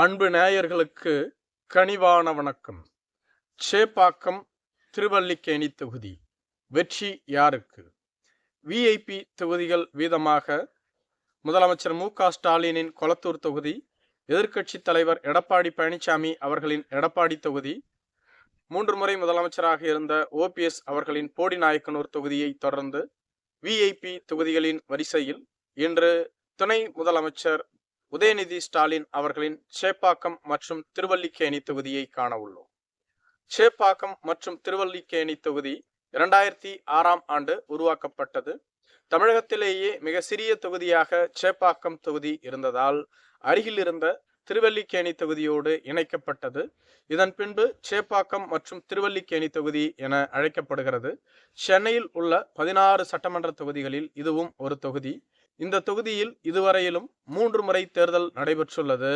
அன்பு நேயர்களுக்கு கனிவான வணக்கம். சேப்பாக்கம் திருவல்லிக்கேணி தொகுதி. வெற்றி யாருக்கு? விஐபி தொகுதிகள் வீதமாக முதலமைச்சர் மு க ஸ்டாலினின் கொளத்தூர் தொகுதி எதிர்க்கட்சித் தலைவர் எடப்பாடி பழனிசாமி அவர்களின் எடப்பாடி தொகுதி மூன்று முறை முதலமைச்சராக இருந்த ஓபிஎஸ் அவர்களின் போடிநாயக்கனூர் தொகுதியை தொடர்ந்து விஐபி தொகுதிகளின் வரிசையில் இன்று துணை முதலமைச்சர் உதயநிதி ஸ்டாலின் அவர்களின் சேப்பாக்கம் மற்றும் திருவல்லிக்கேணி தொகுதியை காண உள்ளோம். சேப்பாக்கம் மற்றும் திருவல்லிக்கேணி தொகுதி இரண்டாயிரத்தி ஆறாம் ஆண்டு உருவாக்கப்பட்டது. தமிழகத்திலேயே மிக சிறிய தொகுதியாக சேப்பாக்கம் தொகுதி இருந்ததால் அருகில் இருந்த திருவல்லிக்கேணி தொகுதியோடு இணைக்கப்பட்டது. இதன் பின்பு சேப்பாக்கம் மற்றும் திருவல்லிக்கேணி தொகுதி என அழைக்கப்படுகிறது. சென்னையில் உள்ள பதினாறு சட்டமன்ற தொகுதிகளில் இதுவும் ஒரு தொகுதி. இந்த தொகுதியில் இதுவரையிலும் மூன்று முறை தேர்தல் நடைபெற்றுள்ளது.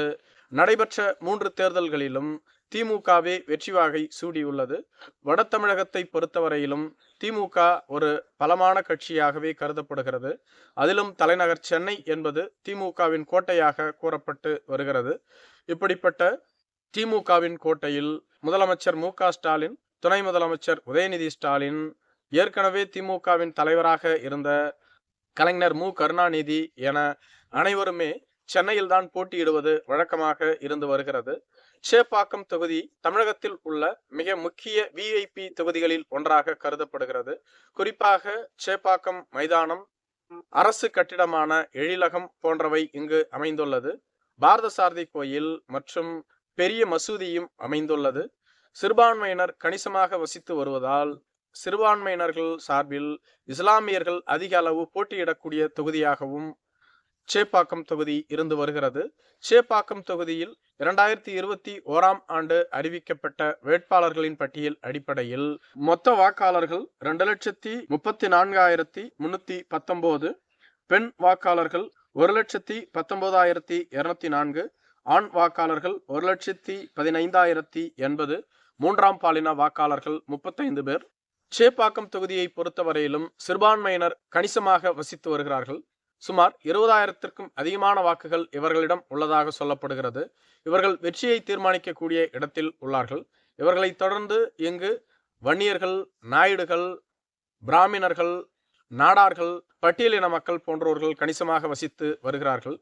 நடைபெற்ற மூன்று தேர்தல்களிலும் திமுகவே வெற்றி வாகை சூடியுள்ளது. வட தமிழகத்தை பொறுத்தவரையிலும் திமுக ஒரு பலமான கட்சியாகவே கருதப்படுகிறது. அதிலும் தலைநகர் சென்னை என்பது திமுகவின் கோட்டையாக கூறப்பட்டு வருகிறது. இப்படிப்பட்ட திமுகவின் கோட்டையில் முதலமைச்சர் மு ஸ்டாலின் துணை முதலமைச்சர் உதயநிதி ஸ்டாலின் ஏற்கனவே திமுகவின் தலைவராக இருந்த கலைஞர் மு. கருணாநிதி என அனைவருமே சென்னையில் தான் போட்டியிடுவது வழக்கமாக இருந்து வருகிறது. சேப்பாக்கம் தொகுதி தமிழகத்தில் உள்ள மிக முக்கிய விஐபி தொகுதிகளில் ஒன்றாக கருதப்படுகிறது. குறிப்பாக சேப்பாக்கம் மைதானம் அரசு கட்டிடமான எழிலகம் போன்றவை இங்கு அமைந்துள்ளது. பாரத சாரதி கோயில் மற்றும் பெரிய மசூதியும் அமைந்துள்ளது. சிறுபான்மையினர் கணிசமாக வசித்து வருவதால் சிறுபான்மையினர்கள் சார்பில் இஸ்லாமியர்கள் அதிக அளவு போட்டியிடக்கூடிய தொகுதியாகவும் சேப்பாக்கம் தொகுதி இருந்து வருகிறது. சேப்பாக்கம் தொகுதியில் இரண்டாயிரத்தி இருபத்தி ஓராம் ஆண்டு அறிவிக்கப்பட்ட வேட்பாளர்களின் பட்டியல் அடிப்படையில் மொத்த வாக்காளர்கள் இரண்டு லட்சத்தி முப்பத்தி நான்காயிரத்தி முன்னூத்தி பத்தொன்பது பெண் வாக்காளர்கள் ஒரு லட்சத்தி பத்தொன்பதாயிரத்தி இருநூத்தி நான்கு ஆண் வாக்காளர்கள் ஒரு லட்சத்தி பதினைந்தாயிரத்தி எண்பது மூன்றாம் பாலின வாக்காளர்கள் முப்பத்தைந்து பேர். சேப்பாக்கம் தொகுதியை பொறுத்தவரையிலும் சிறுபான்மையினர் கணிசமாக வசித்து வருகிறார்கள். சுமார் இருபதாயிரத்திற்கும் அதிகமான வாக்குகள் இவர்களிடம் உள்ளதாக சொல்லப்படுகிறது. இவர்கள் வெற்றியை தீர்மானிக்கக்கூடிய இடத்தில் உள்ளார்கள். இவர்களை தொடர்ந்து இங்கு வன்னியர்கள் நாயுடுகள் பிராமணர்கள் நாடார்கள் பட்டியலின மக்கள் போன்றவர்கள் கணிசமாக வசித்து வருகிறார்கள்.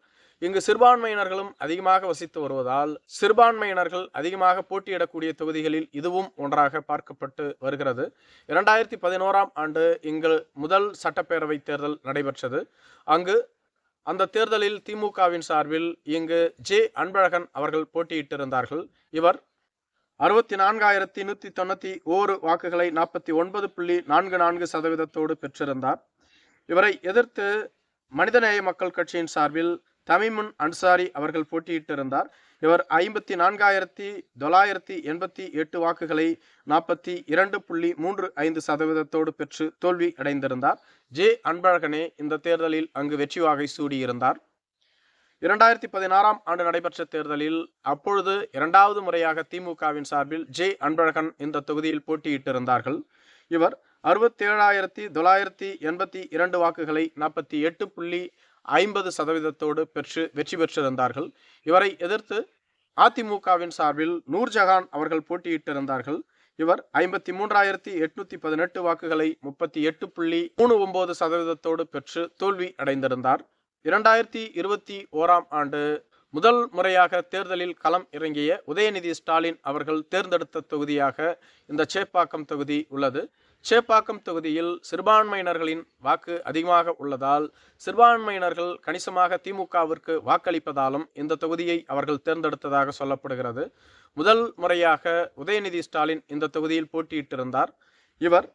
இங்கு சிறுபான்மையினர்களும் அதிகமாக வசித்து வருவதால் சிறுபான்மையினர்கள் அதிகமாக போட்டியிடக்கூடிய தொகுதிகளில் இதுவும் ஒன்றாக பார்க்கப்பட்டு வருகிறது. இரண்டாயிரத்தி பதினோராம் ஆண்டு இங்கு முதல் சட்டப்பேரவை தேர்தல் நடைபெற்றது. அங்கு அந்த தேர்தலில் திமுகவின் சார்பில் இங்கு ஜே. அன்பழகன் அவர்கள் போட்டியிட்டிருந்தார்கள். இவர் அறுபத்தி நான்காயிரத்தி நூற்றி தொண்ணூற்றி ஓரு வாக்குகளை நாற்பத்தி ஒன்பது புள்ளி நான்கு நான்கு சதவீதத்தோடு பெற்றிருந்தார். இவரை எதிர்த்து மனிதநேய மக்கள் கட்சியின் சார்பில் தமிமுன் அன்சாரி அவர்கள் போட்டியிட்டிருந்தார். இவர் ஐம்பத்தி நான்காயிரத்தி தொள்ளாயிரத்தி எண்பத்தி எட்டு வாக்குகளை நாற்பத்தி இரண்டு புள்ளி மூன்று ஐந்து சதவீதத்தோடு பெற்று தோல்வி அடைந்திருந்தார். ஜே அன்பழகனே இந்த தேர்தலில் அங்கு வெற்றி வாகை சூடியிருந்தார். இரண்டாயிரத்தி பதினாறாம் ஆண்டு நடைபெற்ற தேர்தலில் அப்பொழுது இரண்டாவது முறையாக திமுகவின் சார்பில் ஜே அன்பழகன் இந்த தொகுதியில் போட்டியிட்டிருந்தார்கள். இவர் அறுபத்தேழாயிரத்தி தொள்ளாயிரத்தி எண்பத்தி இரண்டு வாக்குகளை நாற்பத்தி எட்டு புள்ளி ஐம்பது சதவீதத்தோடு பெற்று வெற்றி பெற்றிருந்தார்கள். இவரை எதிர்த்து அதிமுகவின் சார்பில் நூர்ஜஹான் அவர்கள் போட்டியிட்டிருந்தார்கள். இவர் ஐம்பத்தி மூன்றாயிரத்தி எட்நூத்தி பதினெட்டு வாக்குகளை முப்பத்தி எட்டு புள்ளி மூணு ஒன்பது சதவீதத்தோடு பெற்று தோல்வி அடைந்திருந்தார். இரண்டாயிரத்தி இருபத்தி ஓராம் ஆண்டு முதல் முறையாக தேர்தலில் களம் இறங்கிய உதயநிதி ஸ்டாலின் அவர்கள் தேர்ந்தெடுத்த தொகுதியாக இந்த சேப்பாக்கம் தொகுதி உள்ளது. சேப்பாக்கம் தொகுதியில் சிறுபான்மையினர்களின் வாக்கு அதிகமாக உள்ளதால் சிறுபான்மையினர்கள் கணிசமாக திமுகவிற்கு வாக்களிப்பதாலும் இந்த தொகுதியை அவர்கள் தேர்ந்தெடுத்ததாக சொல்லப்படுகிறது. முதல் முறையாக உதயநிதி ஸ்டாலின் இந்த தொகுதியில் போட்டியிட்டிருந்தார். இவர்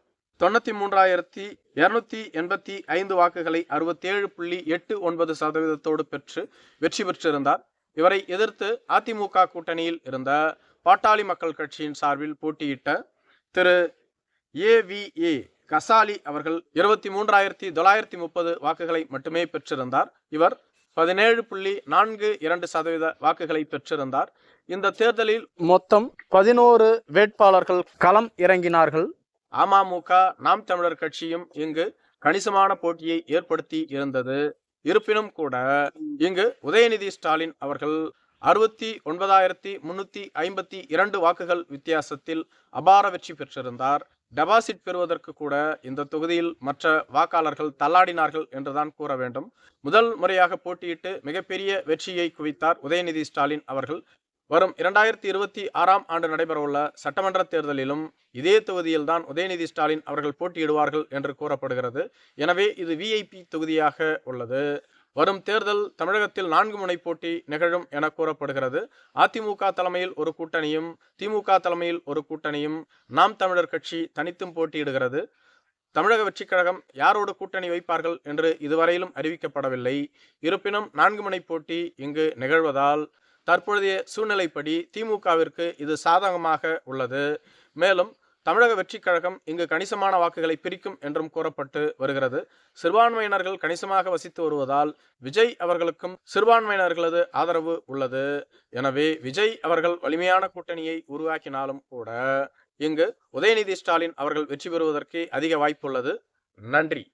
தொண்ணூற்றி மூன்றாயிரத்தி இருநூத்தி எண்பத்தி ஐந்து வாக்குகளை அறுபத்தேழு புள்ளி எட்டு ஒன்பது சதவீதத்தோடு பெற்று வெற்றி பெற்றிருந்தார். இவரை எதிர்த்து அதிமுக கூட்டணியில் இருந்த பாட்டாளி மக்கள் கட்சியின் சார்பில் போட்டியிட்ட திரு. ஏவிஏ கசாலி அவர்கள் இருபத்தி மூன்றாயிரத்தி தொள்ளாயிரத்தி முப்பது வாக்குகளை மட்டுமே பெற்றிருந்தார். இவர் பதினேழு புள்ளி நான்கு இரண்டு சதவீத வாக்குகளை பெற்றிருந்தார். இந்த தேர்தலில் மொத்தம் பதினோரு வேட்பாளர்கள் களம் இறங்கினார்கள். அமமுக நாம் தமிழர் கட்சியும் இங்கு கணிசமான போட்டியை ஏற்படுத்தி இருந்தது. இருப்பினும் கூட இங்கு உதயநிதி ஸ்டாலின் அவர்கள் அறுபத்தி ஒன்பதாயிரத்தி முன்னூத்தி ஐம்பத்தி இரண்டு வாக்குகள் வித்தியாசத்தில் அபார வெற்றி பெற்றிருந்தார். டெபாசிட் பெறுவதற்கு கூட இந்த தொகுதியில் மற்ற வாக்காளர்கள் தள்ளாடினார்கள் என்றுதான் கூற வேண்டும். முதல் முறையாக போட்டியிட்டு மிகப்பெரிய வெற்றியை குவித்தார் உதயநிதி ஸ்டாலின் அவர்கள். வரும் இரண்டாயிரத்தி இருபத்தி ஆறாம் ஆண்டு நடைபெறவுள்ள சட்டமன்ற தேர்தலிலும் இதே தொகுதியில்தான் உதயநிதி ஸ்டாலின் அவர்கள் போட்டியிடுவார்கள் என்று கூறப்படுகிறது. எனவே இது விஐபி தொகுதியாக உள்ளது. வரும் தேர்தல் தமிழகத்தில் நான்கு முனை போட்டி நிகழும் என கூறப்படுகிறது. அதிமுக தலைமையில் ஒரு கூட்டணியும் திமுக தலைமையில் ஒரு கூட்டணியும் நாம் தமிழர் கட்சி தனித்தும் போட்டியிடுகிறது. தமிழக வெற்றிக் கழகம் யாரோடு கூட்டணி வைப்பார்கள் என்று இதுவரையிலும் அறிவிக்கப்படவில்லை. இருப்பினும் நான்கு முனை போட்டி இங்கு நிகழ்வதால் தற்பொழுதைய சூழ்நிலைப்படி திமுகவிற்கு இது சாதகமாக உள்ளது. மேலும் தமிழக வெற்றிக் கழகம் இங்கு கணிசமான வாக்குகளை பிரிக்கும் என்றும் கூறப்பட்டு வருகிறது. சிறுபான்மையினர்கள் கணிசமாக வசித்து வருவதால் விஜய் அவர்களுக்கும் சிறுபான்மையினர்களது ஆதரவு உள்ளது. எனவே விஜய் அவர்கள் வலிமையான கூட்டணியை உருவாக்கினாலும் கூட இங்கு உதயநிதி ஸ்டாலின் அவர்கள் வெற்றி பெறுவதற்கு அதிக வாய்ப்புள்ளது. நன்றி.